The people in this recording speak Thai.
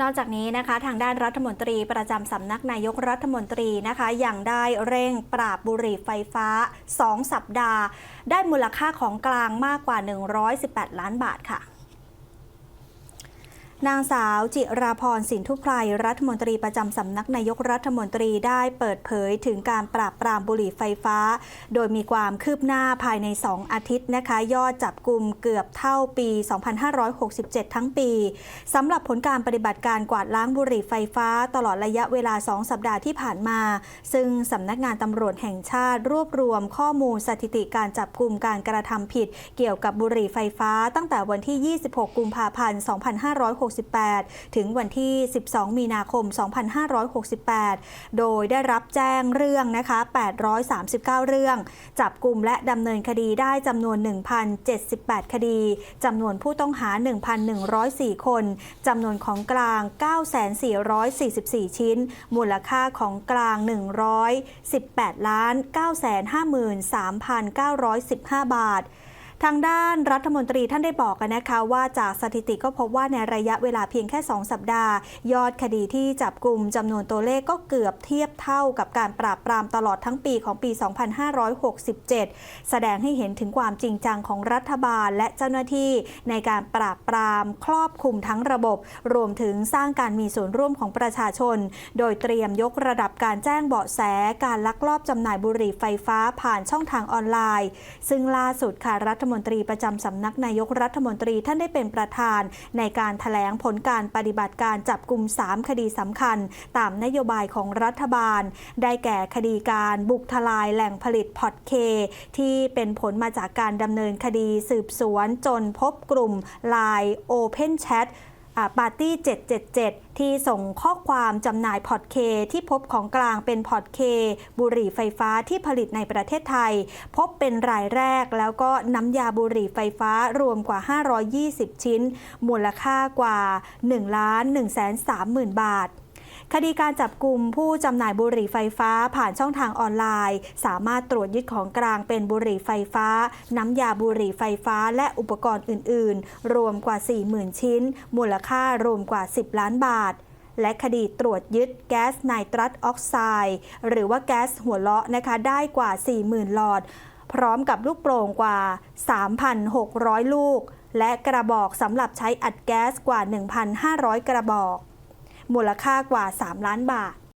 นอกจากนี้นะคะทางด้านรัฐมนตรีประจำสำนักนายกรัฐมนตรีนะคะยังได้เร่งปราบบุหรี่ไฟฟ้า 2 สัปดาห์ ได้มูลค่าของกลางมากกว่า 118 ล้านบาทค่ะ นางสาวจิราพรสินทุไพรรัฐมนตรีประจำสำนักนายกรัฐมนตรีได้เปิดเผยถึงการปราบปรามบุหรี่ไฟฟ้า โดยมีความคืบหน้าภายใน 2 อาทิตย์นะคะ ยอดจับกลุ่มเกือบเท่าปี 2567 ทั้งปีสำหรับผลการปฏิบัติการกวาดล้างบุหรี่ไฟฟ้า ตลอดระยะเวลา 2 สัปดาห์ที่ผ่านมา ซึ่งสำนักงานตำรวจแห่งชาติรวบรวมข้อมูลสถิติการจับกลุ่มการกระทำผิด เกี่ยวกับบุหรี่ไฟฟ้า ตั้งแต่วันที่ 26 กุมภาพันธ์ 2,56 2568 ถึงวันที่ 12 มีนาคม 2568 โดยได้รับแจ้งเรื่องนะคะ 839 เรื่อง จับกลุ่มและดำเนินคดีได้จำนวน 1,078 คดีจำนวนผู้ต้องหา 1,104 คนจำนวนของกลาง 9,444 ชิ้น มูลค่าของกลาง 118 ล้าน 953,915 บาท ทางด้านรัฐมนตรีท่านได้บอกกันนะคะ ว่าจากสถิติก็พบว่าในระยะเวลาเพียงแค่ 2 สัปดาห์ ยอดคดีที่จับกลุ่มจำนวนตัวเลขก็เกือบเทียบเท่ากับการปราบปรามตลอดทั้งปีของปี 2567 แสดงให้เห็นถึงความจริงจังของรัฐบาลและเจ้าหน้าที่ในการปราบปรามครอบคลุมทั้งระบบ รวมถึงสร้างการมีส่วนร่วมของประชาชน โดยเตรียมยกระดับการแจ้งเบาะแสการลักลอบจำหน่ายบุหรี่ไฟฟ้าผ่านช่องทางออนไลน์ ซึ่งล่าสุดค่ะรัฐมนตรีประจำสำนักนายกรัฐมนตรีท่านได้เป็นประธานในการถแถลงผลการปฏิบัติการจับกลุ่ม 3 คดีสำคัญ ตามนโยบายของรัฐบาล ได้แก่คดีการบุกทลายแหล่งผลิตพอตเค ที่เป็นผลมาจากการดำเนินคดีสืบสวนจนพบกลุ่ม Line Open Chat ปาร์ตี้ 777 ที่ส่งข้อความจำหน่ายพอร์ตเคที่พบของกลางเป็นพอร์ตเค บุหรี่ไฟฟ้าที่ผลิตในประเทศไทย พบเป็นรายแรกแล้วก็น้ำยาบุหรี่ไฟฟ้ารวมกว่า 520 ชิ้น มูลค่ากว่า1ล้าน1 3 0 0 0 0 บาท คดีการจับกลุ่มผู้จำหน่ายบุหรี่ไฟฟ้าผ่านช่องทางออนไลน์ สามารถตรวจยึดของกลางเป็นบุหรี่ไฟฟ้า น้ำยาบุหรี่ไฟฟ้าและอุปกรณ์อื่น ๆ รวมกว่า 40,000 ชิ้น มูลค่ารวมกว่า 10 ล้านบาทและคดีตรวจยึดแก๊สไนตรัสออกไซด์หรือว่าแก๊สหัวเราะนะคะได้กว่า 40,000 หลอด พร้อมกับลูกโป่งกว่า 3,600 ลูก และกระบอกสำหรับใช้อัดแก๊สกว่า 1,500 กระบอก มูลค่ากว่า 3 ล้านบาท